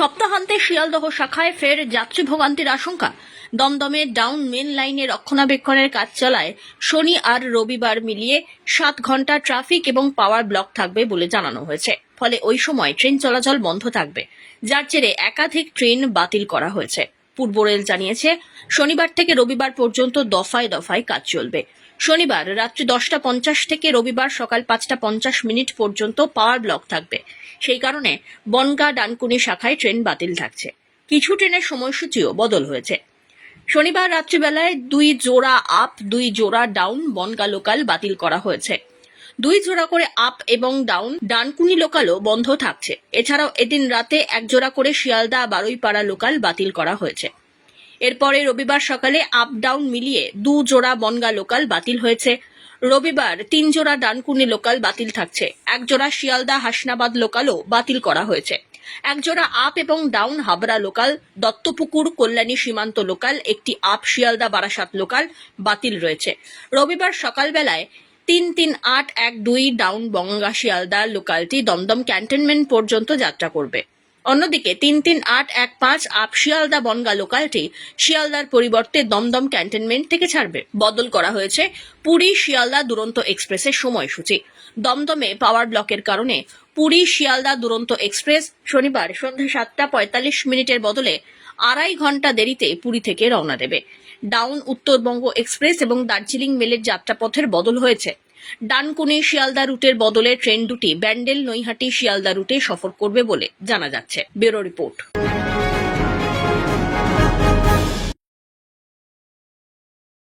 সপ্তাহান্তে শিয়ালদহ শাখায় ফের যাত্রী ভোগান্তির আশঙ্কা। দমদমে ডাউন মেন লাইনে রক্ষণাবেক্ষণের কাজ চলায় শনি আর রবিবার মিলিয়ে সাত ঘণ্টা ট্রাফিক এবং পাওয়ার ব্লক থাকবে বলে জানানো হয়েছে। ফলে ওই সময় ট্রেন চলাচল বন্ধ থাকবে, যার জেরে একাধিক ট্রেন বাতিল করা হয়েছে। পূর্ব রেল জানিয়েছে, শনিবার থেকে রবিবার পর্যন্ত দফায় দফায় কাজ চলবে। শনিবার রাত্রি দশটা পঞ্চাশ থেকে রবিবার সকাল পাঁচটা পঞ্চাশ মিনিট পর্যন্ত পাওয়ার ব্লক থাকবে। সেই কারণে বনগা ডানকুনি শাখায় ট্রেন বাতিল থাকছে। কিছু ট্রেনের সময়সূচিও বদল হয়েছে। শনিবার রাত্রিবেলায় দুই জোড়া আপ, দুই জোড়া ডাউন বনগা লোকাল বাতিল করা হয়েছে। দুই জোড়া করে আপ এবং ডাউন ডানকুনি লোকালও বন্ধ থাকছে। এছাড়াও এদিন রাতে এক জোড়া করে শিয়ালদা বারুইপাড়া লোকাল বাতিল করা হয়েছে। এরপরে রবিবার সকালে আপ ডাউন মিলিয়ে দু জোড়া বনগা লোকাল বাতিল হয়েছে। রবিবার তিন জোড়া ডানকুনি লোকাল বাতিল থাকছে। এক জোড়া শিয়ালদা হাসনাবাদ লোকালও বাতিল করা হয়েছে। এক জোড়া আপ এবং down Habra local, Dattapukur, Kalyani Simanta local, একটি আপ শিয়ালদা বারাসাত লোকাল বাতিল রয়েছে। রবিবার সকালবেলায় তিন তিন আট এক দুই ডাউন বঙ্গা শিয়ালদা লোকালটি দমদম ক্যান্টনমেন্ট পর্যন্ত যাত্রা করবে। অন্যদিকে তিন তিন আট এক পাঁচ আপ শিয়ালদা বনগা লোকালটি শিয়ালদার পরিবর্তে দমদম ক্যান্টনমেন্ট থেকে ছাড়বে। বদল করা হয়েছে পুরী শিয়ালদা দুরন্ত এক্সপ্রেসের সময়সূচি। দমদমে পাওয়ার ব্লকের কারণে পুরী শিয়ালদা দুরন্ত এক্সপ্রেস শনিবার সন্ধ্যা সাতটা পঁয়তাল্লিশ মিনিটের বদলে আড়াই ঘণ্টা দেরিতে পুরী থেকে রওনা দেবে। ডাউন, উত্তরবঙ্গ এক্সপ্রেস এবং দার্জিলিং মেলের যাত্রাপথের বদল হয়েছে। ডানকুনি, শিয়ালদা রুটের বদলে ট্রেন দুটি, ব্যান্ডেল, নৈহাটি, শিয়ালদা রুটে সফর করবে বলে জানা যাচ্ছে। Bureau report.